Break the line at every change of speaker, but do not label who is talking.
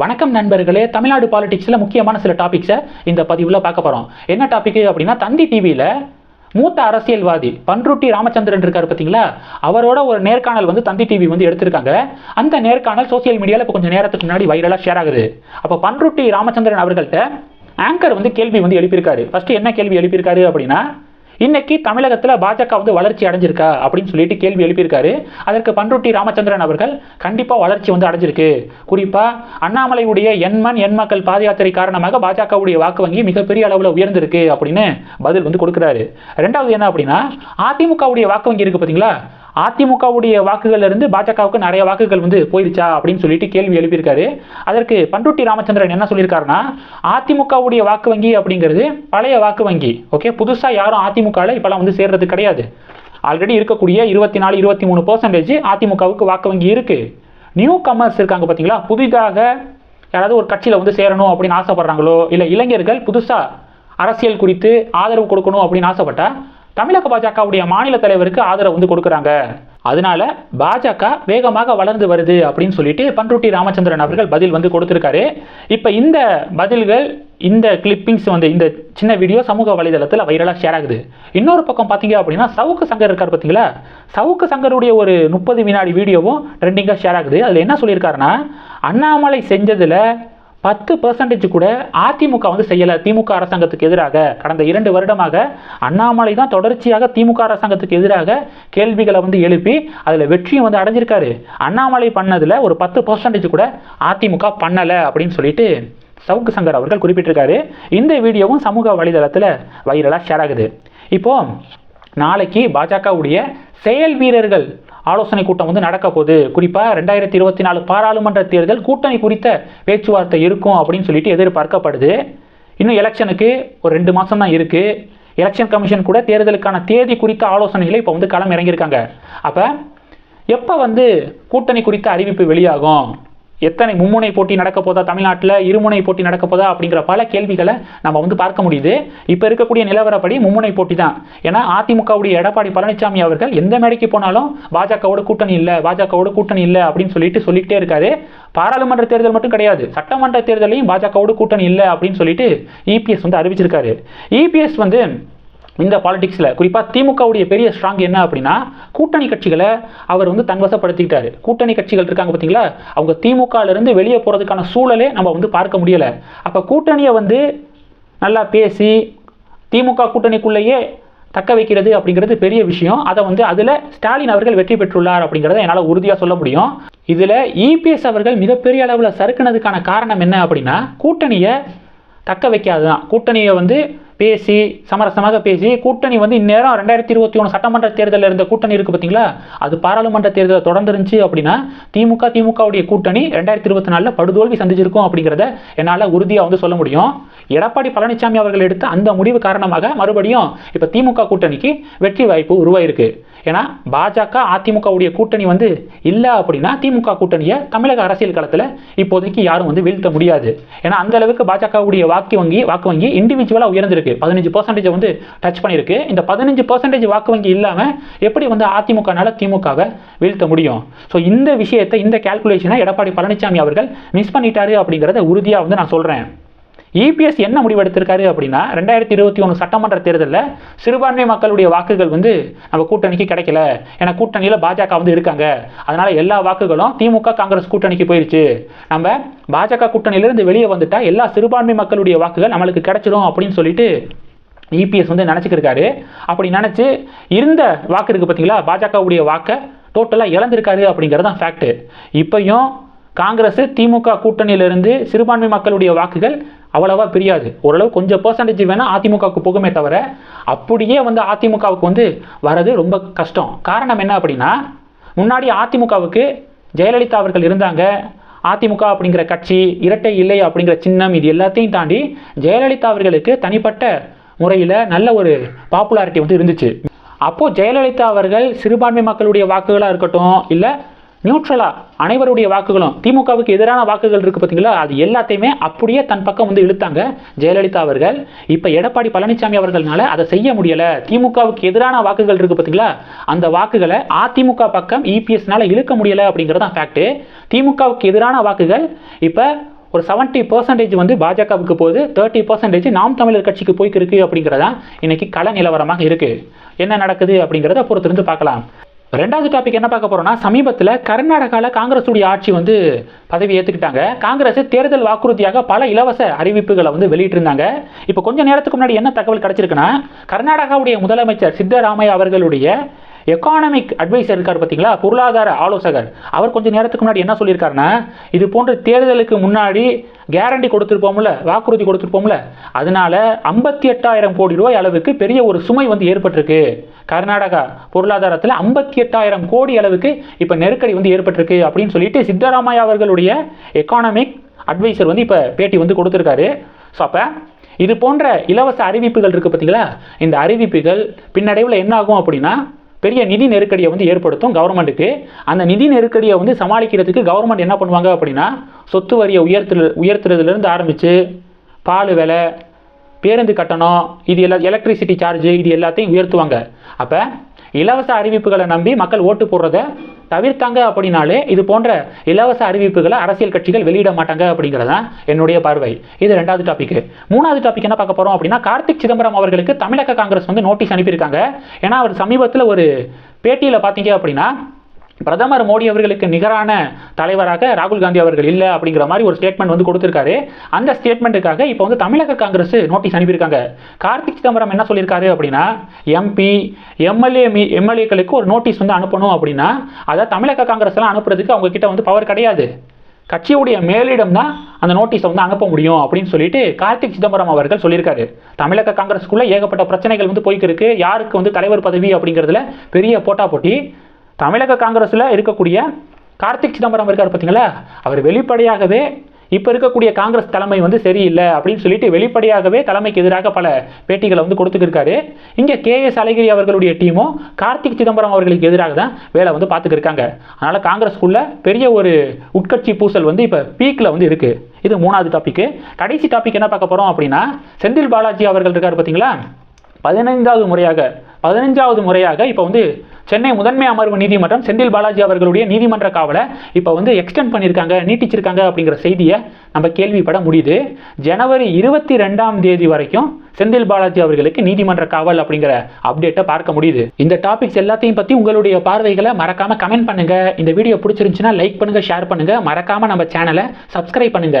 வணக்கம் நண்பர்களே. தமிழ்நாடு பாலிடிக்ஸில் முக்கியமான சில டாபிக்ஸை இந்த பதிவில் பார்க்க போகிறோம் என்ன டாபிக் அப்படின்னா தந்தி டிவியில் மூத்த அரசியல்வாதி பன்ருட்டி ராமச்சந்திரன் இருக்கார் பார்த்தீங்களா? அவரோட ஒரு நேர்காணல் வந்து தந்தி டிவி வந்து எடுத்திருக்காங்க. அந்த நேர்காணல் சோஷியல் மீடியாவில் இப்போ கொஞ்சம் நேரத்துக்கு முன்னாடி வைரலாக ஷேர் ஆகுது. அப்போ பன்ருட்டி ராமச்சந்திரன் அவர்கள்ட்ட ஆங்கர் வந்து கேள்வி வந்து எழுப்பியிருக்காரு. ஃபஸ்ட்டு என்ன கேள்வி எழுப்பியிருக்காரு அப்படின்னா இன்னைக்கு தமிழகத்தில் பாஜக வந்து வளர்ச்சி அடைஞ்சிருக்கா? அப்படின்னு சொல்லிட்டு கேள்வி எழுப்பியிருக்காரு. அதற்கு பன்ருட்டி ராமச்சந்திரன் அவர்கள் கண்டிப்பாக வளர்ச்சி வந்து அடைஞ்சிருக்கு. குறிப்பாக அண்ணாமலையுடைய எண்மண் எண் மக்கள் பாத யாத்திரை காரணமாக பாஜகவுடைய வாக்கு வங்கி மிகப்பெரிய அளவில் உயர்ந்திருக்கு அப்படின்னு பதில் வந்து கொடுக்குறாரு. ரெண்டாவது என்ன அப்படின்னா அதிமுகவுடைய வாக்கு வங்கி இருக்கு பார்த்தீங்களா அதிமுகவுடைய வாக்குகள்ல இருந்து பாஜகவுக்கு நிறைய வாக்குகள் வந்து போயிருச்சா அப்படின்னு சொல்லிட்டு கேள்வி எழுப்பியிருக்காரு. அதற்கு பண்ருட்டி ராமச்சந்திரன் என்ன சொல்லியிருக்காருன்னா அதிமுகவுடைய வாக்கு வங்கி அப்படிங்கிறது பழைய வாக்கு வங்கி. ஓகே புதுசாக யாரும் அதிமுகவில் இப்போலாம் வந்து சேர்றது கிடையாது. ஆல்ரெடி இருக்கக்கூடிய இருபத்தி நாலு இருபத்தி மூணு பர்சன்டேஜ் அதிமுகவுக்கு வாக்கு வங்கி இருக்கு. நியூ கமர்ஸ் இருக்காங்க பார்த்தீங்களா புதிதாக யாராவது ஒரு கட்சியில் வந்து சேரணும் அப்படின்னு ஆசைப்படுறாங்களோ? இல்லை இளைஞர்கள் புதுசாக அரசியல் குறித்து ஆதரவு கொடுக்கணும் அப்படின்னு ஆசைப்பட்டா தமிழக பாஜகவுடைய மாநில தலைவருக்கு ஆதரவு வந்து கொடுக்குறாங்க. அதனால பாஜக வேகமாக வளர்ந்து வருது அப்படின்னு சொல்லிட்டு பன்ருட்டி ராமச்சந்திரன் அவர்கள் பதில் வந்து கொடுத்துருக்காரு. இப்போ இந்த பதில்கள் இந்த கிளிப்பிங்ஸ் வந்து இந்த சின்ன வீடியோ சமூக வலைதளத்தில் வைரலாக ஷேர் ஆகுது. இன்னொரு பக்கம் பார்த்தீங்க அப்படின்னா சவுக்கு சங்கர் இருக்கார் பார்த்தீங்களா சவுக்கு சங்கருடைய ஒரு முப்பது வினாடி வீடியோவும் ட்ரெண்டிங்காக ஷேர் ஆகுது. அதில் என்ன சொல்லியிருக்காருன்னா அண்ணாமலை செஞ்சதில் பத்து பர்சன்டேஜ் கூட அதிமுக வந்து செய்யலை. திமுக அரசாங்கத்துக்கு எதிராக கடந்த இரண்டு வருடமாக அண்ணாமலை தான் தொடர்ச்சியாக திமுக அரசாங்கத்துக்கு எதிராக கேள்விகளை வந்து எழுப்பி அதில் வெற்றியும் வந்து அடைஞ்சிருக்காரு. அண்ணாமலை பண்ணதில் ஒரு பத்து பர்சன்டேஜ் கூட அதிமுக பண்ணலை அப்படின்னு சொல்லிட்டு சவுக்கு சங்கர் அவர்கள் குறிப்பிட்டிருக்காரு. இந்த வீடியோவும் சமூக வலைதளத்தில் வைரலாக ஷேர் ஆகுது. இப்போ நாளைக்கு பாஜகவுடைய செயல் வீரர்கள் ஆலோசனை கூட்டம் வந்து நடக்க போகுது. குறிப்பாக ரெண்டாயிரத்தி இருபத்தி நாலு பாராளுமன்ற தேர்தல் கூட்டணி குறித்த பேச்சுவார்த்தை இருக்கும் அப்படின்னு சொல்லிட்டு எதிர்பார்க்கப்படுது. இன்னும் எலெக்ஷனுக்கு ஒரு ரெண்டு மாதம் தான் இருக்குது எலெக்ஷன் கமிஷன் கூட தேர்தலுக்கான தேதி குறித்த ஆலோசனைகளை இப்போ வந்து களம் இறங்கியிருக்காங்க. அப்போ எப்போ வந்து கூட்டணி குறித்த அறிவிப்பு வெளியாகும்? எத்தனை மும்முனை போட்டி நடக்க போதா தமிழ்நாட்டில் இருமுனை போட்டி நடக்க போதா அப்படிங்கிற பல கேள்விகளை நம்ம வந்து பார்க்க முடியுது. இப்போ இருக்கக்கூடிய நிலவரப்படி மும்முனை போட்டி தான். ஏன்னா அதிமுகவுடைய எடப்பாடி பழனிசாமி அவர்கள் எந்த மேடைக்கு போனாலும் பாஜகவோட கூட்டணி இல்லை பாஜகவோட கூட்டணி இல்லை அப்படின்னு சொல்லிட்டு சொல்லிக்கிட்டே இருக்காரு. பாராளுமன்ற தேர்தல் மட்டும் கிடையாது. சட்டமன்ற தேர்தலையும் பாஜகவோட கூட்டணி இல்லை அப்படின்னு சொல்லிட்டு இபிஎஸ் வந்து அறிவிச்சிருக்காரு. இபிஎஸ் வந்து இந்த பாலிடிக்ஸில் குறிப்பாக திமுகவுடைய பெரிய ஸ்ட்ராங் என்ன அப்படின்னா கூட்டணி கட்சிகளை அவர் வந்து தன்வசப்படுத்திக்கிட்டாரு. கூட்டணி கட்சிகள் இருக்காங்க பார்த்தீங்களா? அவங்க திமுகலேருந்து வெளியே போகிறதுக்கான சூழலே நம்ம வந்து பார்க்க முடியலை. அப்போ கூட்டணியை வந்து நல்லா பேசி திமுக கூட்டணிக்குள்ளேயே தக்க வைக்கிறது அப்படிங்கிறது பெரிய விஷயம். அதை வந்து அதில் ஸ்டாலின் அவர்கள் வெற்றி பெற்றுள்ளார் அப்படிங்கிறத என்னால் உறுதியாக சொல்ல முடியும். இதில் இபிஎஸ் அவர்கள் மிகப்பெரிய அளவில் சறுக்குனதுக்கான காரணம் என்ன அப்படின்னா கூட்டணியை தக்க வைக்காது தான் கூட்டணியை வந்து பேசி சமரசமாக பேசி கூட்டணி வந்து இந்நேரம் ரெண்டாயிரத்தி இருபத்தி ஒன்று சட்டமன்ற தேர்தலில் இருந்த கூட்டணி இருக்குது பார்த்தீங்களா அது பாராளுமன்ற தேர்தலில் தொடர்ந்துருந்துச்சு அப்படின்னா திமுக திமுகவுடைய கூட்டணி ரெண்டாயிரத்தி இருபத்தி நாலில் படுதோல்வி சந்திச்சிருக்கும் அப்படிங்கிறத என்னால் உறுதியாக வந்து சொல்ல முடியும். எடப்பாடி பழனிசாமி அவர்கள் எடுத்த அந்த முடிவு காரணமாக மறுபடியும் இப்போ திமுக கூட்டணிக்கு வெற்றி வாய்ப்பு உருவாயிருக்கு. ஏன்னா பாஜக அதிமுகவுடைய கூட்டணி வந்து இல்லை அப்படின்னா திமுக கூட்டணியை தமிழக அரசியல் களத்தில் இப்போதைக்கு யாரும் வந்து வீழ்த்த முடியாது. ஏன்னா அந்த அளவுக்கு பாஜகவுடைய வாக்கு வங்கி வாக்கு வங்கி இண்டிவிஜுவலாக உயர்ந்திருக்கு. பதினஞ்சு பர்சன்டேஜ் வந்து டச் பண்ணியிருக்கு இந்த பதினஞ்சு பர்சன்டேஜ் வாக்கு வங்கி இல்லாமல் எப்படி வந்து அதிமுகனால திமுகவை வீழ்த்த முடியும்? ஸோ இந்த விஷயத்தை இந்த கேல்குலேஷனை எடப்பாடி பழனிசாமி அவர்கள் மிஸ் பண்ணிட்டாரு அப்படிங்கிறத உறுதியாக வந்து நான் சொல்கிறேன் இபிஎஸ் என்ன முடிவெடுத்திருக்காரு அப்படின்னா ரெண்டாயிரத்தி இருபத்தி ஒன்று சட்டமன்ற தேர்தலில் சிறுபான்மை மக்களுடைய வாக்குகள் வந்து நம்ம கூட்டணிக்கு கிடைக்கல. ஏன்னா கூட்டணியில் பாஜக வந்து இருக்காங்க. அதனால் எல்லா வாக்குகளும் திமுக காங்கிரஸ் கூட்டணிக்கு போயிடுச்சு நம்ம பாஜக கூட்டணியிலிருந்து வெளியே வந்துட்டால் எல்லா சிறுபான்மை மக்களுடைய வாக்குகள் நம்மளுக்கு கிடைச்சிடும் அப்படின்னு சொல்லிட்டு இபிஎஸ் வந்து நினச்சிக்கிருக்காரு. அப்படி நினச்சி இருந்த வாக்கு இருக்குது பார்த்தீங்களா பாஜகவுடைய வாக்கை டோட்டலாக இழந்திருக்காரு அப்படிங்கிறது தான் ஃபேக்ட்டு இப்பையும் காங்கிரஸ் திமுக கூட்டணியிலிருந்து சிறுபான்மை மக்களுடைய வாக்குகள் அவ்வளவா பிரியாது. ஓரளவு கொஞ்சம் பர்சன்டேஜ் வேணால் அதிமுகவுக்கு போகுமே தவிர அப்படியே வந்து அதிமுகவுக்கு வந்து வர்றது ரொம்ப கஷ்டம். காரணம் என்ன அப்படின்னா முன்னாடி அதிமுகவுக்கு ஜெயலலிதா அவர்கள் இருந்தாங்க. அதிமுக அப்படிங்கிற கட்சி இரட்டை இல்லை அப்படிங்கிற சின்னம் இது எல்லாத்தையும் தாண்டி ஜெயலலிதா அவர்களுக்கு தனிப்பட்ட முறையில் நல்ல ஒரு பாப்புலாரிட்டி வந்து இருந்துச்சு. அப்போது ஜெயலலிதா அவர்கள் சிறுபான்மை மக்களுடைய வாக்குகளாக இருக்கட்டும் இல்லை நியூட்ரலாக அனைவருடைய வாக்குகளும் திமுகவுக்கு எதிரான வாக்குகள் இருக்குது பார்த்தீங்களா? அது எல்லாத்தையுமே அப்படியே தன் பக்கம் வந்து இழுத்தாங்க ஜெயலலிதா அவர்கள். இப்போ எடப்பாடி பழனிசாமி அவர்கள்னால அதை செய்ய முடியலை. திமுகவுக்கு எதிரான வாக்குகள் இருக்குது பார்த்தீங்களா? அந்த வாக்குகளை அதிமுக பக்கம் இபிஎஸ்னால இழுக்க முடியலை அப்படிங்கிறது தான் ஃபேக்ட்டு திமுகவுக்கு எதிரான வாக்குகள் இப்போ ஒரு செவன்ட்டி பர்சன்டேஜ் வந்து பாஜகவுக்கு போகுது. தேர்ட்டி பர்சன்டேஜ் நாம் தமிழர் கட்சிக்கு போய்க்கு இருக்குது அப்படிங்கிறதா இன்னைக்கு கள நிலவரமாக இருக்குது என்ன நடக்குது அப்படிங்கிறத பொறுத்திருந்து பார்க்கலாம். ரெண்டாவது டாபிக் என்ன பார்க்க போறோம்னா சமீபத்தில் கர்நாடகாவில் காங்கிரஸுடைய ஆட்சி வந்து பதவி ஏற்றுக்கிட்டாங்க காங்கிரஸ் தேர்தல் வாக்குறுதியாக பல இலவச அறிவிப்புகளை வந்து வெளியிட்டிருந்தாங்க. இப்போ கொஞ்ச நேரத்துக்கு முன்னாடி என்ன தகவல் கிடைச்சிருக்குன்னா கர்நாடகாவுடைய முதலமைச்சர் சித்தராமையா அவர்களுடைய எக்கானமிக் அட்வைசர் இருக்கார் பார்த்தீங்களா பொருளாதார ஆலோசகர். அவர் கொஞ்சம் நேரத்துக்கு முன்னாடி என்ன சொல்லியிருக்காருன்னா இது போன்ற தேர்தலுக்கு முன்னாடி கேரண்டி கொடுத்துருப்போம்ல வாக்குறுதி கொடுத்துருப்போம்ல அதனால ஐம்பத்தி எட்டாயிரம் கோடி ரூபாய் அளவுக்கு பெரிய ஒரு சுமை வந்து ஏற்பட்டிருக்கு. கர்நாடகா பொருளாதாரத்தில் ஐம்பத்தி எட்டாயிரம் கோடி அளவுக்கு இப்போ நெருக்கடி வந்து ஏற்பட்டிருக்கு அப்படின்னு சொல்லிட்டு சித்தராமையா அவர்களுடைய எக்கானமிக் அட்வைசர் வந்து இப்போ பேட்டி வந்து கொடுத்துருக்காரு. ஸோ அப்போ இது போன்ற இலவச அறிவிப்புகள் இருக்குது பார்த்தீங்களா இந்த அறிவிப்புகள் பின்னடைவில் என்ன ஆகும் அப்படின்னா பெரிய நிதி நெருக்கடியை வந்து ஏற்படுத்தும் கவர்மெண்ட்டுக்கு அந்த நிதி நெருக்கடியை வந்து சமாளிக்கிறதுக்கு கவர்மெண்ட் என்ன பண்ணுவாங்க அப்படின்னா சொத்து வரியை உயர்த்து உயர்த்துறதுலேருந்து ஆரம்பித்து பால் விலை பேருந்து கட்டணம் இது எல்லா எலக்ட்ரிசிட்டி சார்ஜு இது எல்லாத்தையும் உயர்த்துவாங்க. அப்போ இலவச அறிவிப்புகளை நம்பி மக்கள் ஓட்டு போடுறத தவிர்த்தாங்க அப்படின்னாலே இது போன்ற இலவச அறிவிப்புகளை அரசியல் கட்சிகள் வெளியிட மாட்டாங்க அப்படிங்கிறது தான் என்னுடைய பார்வை. இது ரெண்டாவது டாபிக் மூணாவது டாபிக் என்ன பார்க்க போறோம் அப்படின்னா கார்த்திக் சிதம்பரம் அவர்களுக்கு தமிழக காங்கிரஸ் வந்து நோட்டீஸ் அனுப்பியிருக்காங்க. ஏன்னா அவர் சமீபத்தில் ஒரு பேட்டியில் பார்த்தீங்க அப்படின்னா பிரதமர் மோடி அவர்களுக்கு நிகரான தலைவராக ராகுல் காந்தி அவர்கள் இல்லை அப்படிங்கிற மாதிரி ஒரு ஸ்டேட்மெண்ட் வந்து கொடுத்திருக்காரு. அந்த ஸ்டேட்மெண்ட்டுக்காக இப்போ வந்து தமிழக காங்கிரஸ் நோட்டீஸ் அனுப்பியிருக்காங்க. கார்த்திக் சிதம்பரம் என்ன சொல்லியிருக்காரு அப்படின்னா எம்பி எம்எல்ஏ மீ எம்எல்ஏக்களுக்கு ஒரு நோட்டீஸ் வந்து அனுப்பணும் அப்படின்னா அதை தமிழக காங்கிரஸ்லாம் அனுப்புறதுக்கு அவங்க கிட்ட வந்து பவர் கிடையாது. கட்சியுடைய மேலிடம் தான் அந்த நோட்டீஸை வந்து அனுப்ப முடியும் அப்படின்னு சொல்லிட்டு கார்த்திக் சிதம்பரம் அவர்கள் சொல்லியிருக்காரு. தமிழக காங்கிரஸ்க்குள்ளே ஏகப்பட்ட பிரச்சனைகள் வந்து போய்க்கு இருக்கு யாருக்கு வந்து தலைவர் பதவி அப்படிங்கிறதுல பெரிய போட்டா போட்டி. தமிழக காங்கிரஸில் இருக்கக்கூடிய கார்த்திக் சிதம்பரம் இருக்கார் பார்த்தீங்களா அவர் வெளிப்படையாகவே இப்போ இருக்கக்கூடிய காங்கிரஸ் தலைமை வந்து சரியில்லை அப்படின்னு சொல்லிட்டு வெளிப்படையாகவே தலைமைக்கு எதிராக பல பேட்டிகளை வந்து கொடுத்துக்கிருக்காரு இங்கே கே எஸ் அழகிரி அவர்களுடைய டீமும் கார்த்திக் சிதம்பரம் அவர்களுக்கு எதிராக தான் வேலை வந்து பார்த்துக்கிருக்காங்க அதனால் காங்கிரஸ்க்குள்ள பெரிய ஒரு உட்கட்சி பூசல் வந்து இப்போ பீக்கில் வந்து இருக்குது இது மூணாவது டாபிக் கடைசி டாபிக் என்ன பார்க்க போகிறோம் அப்படின்னா செந்தில் பாலாஜி அவர்கள் இருக்கார் பார்த்தீங்களா பதினைந்தாவது முறையாக பதினஞ்சாவது முறையாக இப்போ வந்து சென்னை முதன்மை அமர்வு நீதிமன்றம் செந்தில் பாலாஜி அவர்களுடைய நீதிமன்ற காவலை இப்போ வந்து எக்ஸ்டெண்ட் பண்ணியிருக்காங்க நீட்டிச்சிருக்காங்க அப்படிங்கிற செய்தியை நம்ம கேள்விப்பட முடியுது. ஜனவரி இருபத்தி ரெண்டாம் தேதி வரைக்கும் செந்தில் பாலாஜி அவர்களுக்கு நீதிமன்ற காவல் அப்படிங்கிற அப்டேட்டை பார்க்க முடியுது. இந்த டாபிக்ஸ் எல்லாத்தையும் பற்றி உங்களுடைய பார்வைகளை மறக்காம கமெண்ட் பண்ணுங்க. இந்த வீடியோ பிடிச்சிருந்துச்சுன்னா லைக் பண்ணுங்க ஷேர் பண்ணுங்க. மறக்காம நம்ம சேனலை சப்ஸ்கிரைப் பண்ணுங்க.